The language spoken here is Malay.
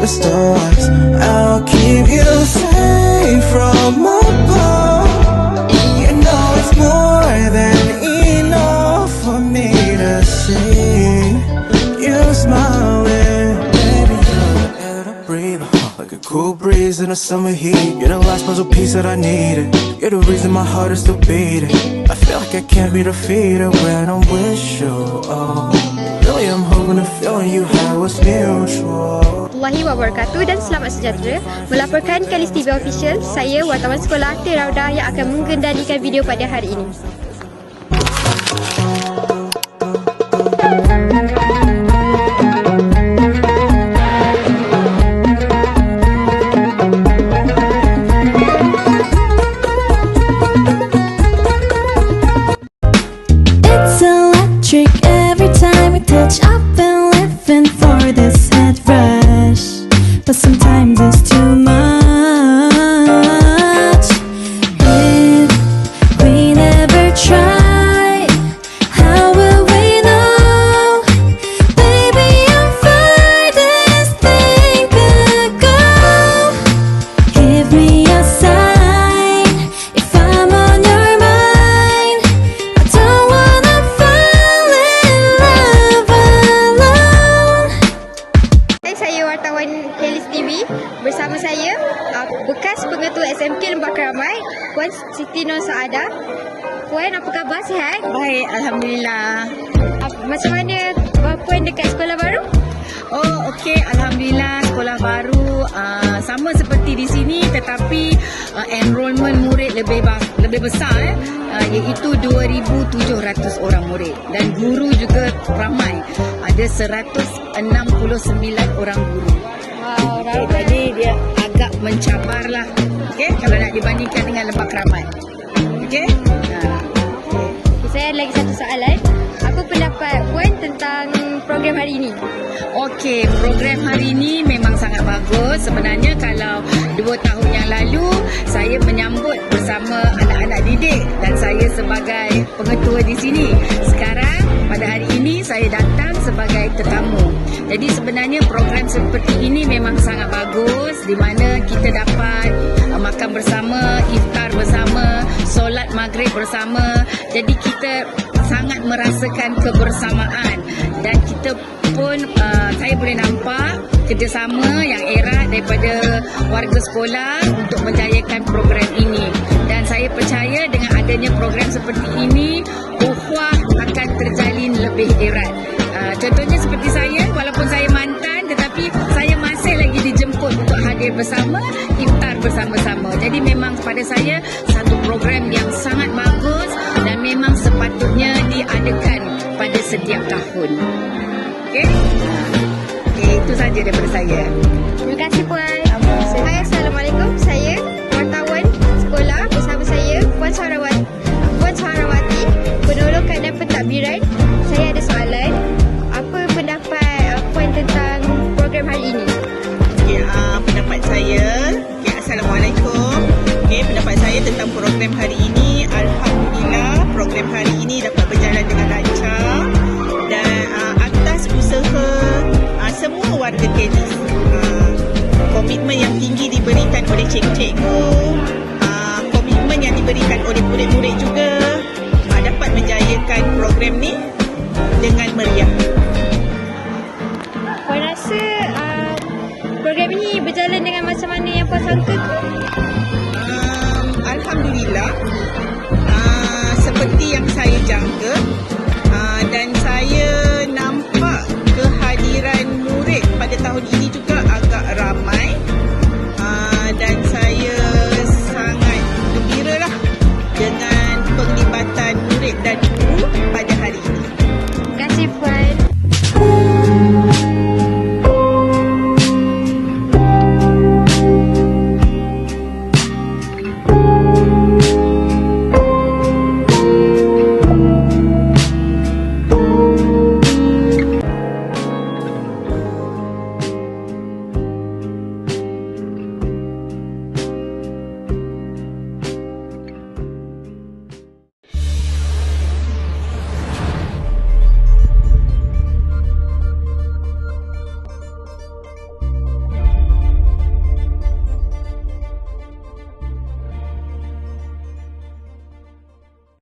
the stars. I'll keep you safe from above. You know it's more than enough for me to see. You smiling, baby, you're air I breathe. Like a cool breeze in the summer heat. You're the last puzzle piece that I needed. You're the reason my heart is still beating. I feel like I can't be defeated when I'm with you. Oh, warahmatullahi wabarakatuh dan selamat sejahtera. Melaporkan Kalis TV Official, saya wartawan sekolah Teh Rauda yang akan mengendalikan video pada hari ini. It's we touch. Puan Siti Nur Saada. Puan, apa khabar? Sihat? Baik, Alhamdulillah. Uh, macam mana uh, Puan dekat sekolah baru? Oh, okey. Alhamdulillah sekolah baru uh, sama seperti di sini tetapi uh, enrolment murid lebih ba- lebih besar eh, uh, iaitu 2,700 orang murid dan guru juga ramai. Ada 169 orang guru. Wow, Okay, jadi dia agak mencabar Okay, kalau nak dibandingkan dengan Lembah Keramat. Okay? Uh, Saya ada lagi satu soalan. Apa pendapat Puan tentang program hari ini? Okey, program hari ini memang sangat bagus. Sebenarnya kalau dua tahun yang lalu, saya menyambut bersama anak-anak didik dan saya sebagai pengetua di sini. Saya datang sebagai tetamu. Jadi sebenarnya program seperti ini memang sangat bagus di mana kita dapat uh, makan bersama, iftar bersama, solat maghrib bersama. Jadi kita sangat merasakan kebersamaan dan kita pun uh, saya boleh nampak kerjasama yang erat daripada warga sekolah untuk menjayakan program ini dan saya percaya dengan adanya program seperti ini ukhuwah akan terjalin lebih erat uh, contohnya seperti saya walaupun saya mantan tetapi saya masih lagi dijemput untuk hadir bersama iftar bersama-sama jadi memang pada saya satu program yang sangat bagus dan memang sepatutnya diadakan pada setiap tahun Okey? Okey, itu saja daripada saya. Terima kasih Puan. Program hari ini dapat berjalan dengan lancar dan uh, atas usaha uh, semua warga Kelis. Uh, komitmen yang tinggi diberikan oleh cikgu-cikgu, uh, komitmen yang diberikan oleh murid-murid juga uh, dapat menjayakan program ni dengan meriah. Puan rasa uh, program ini berjalan dengan macam mana yang Puan sangka ke? Thank you.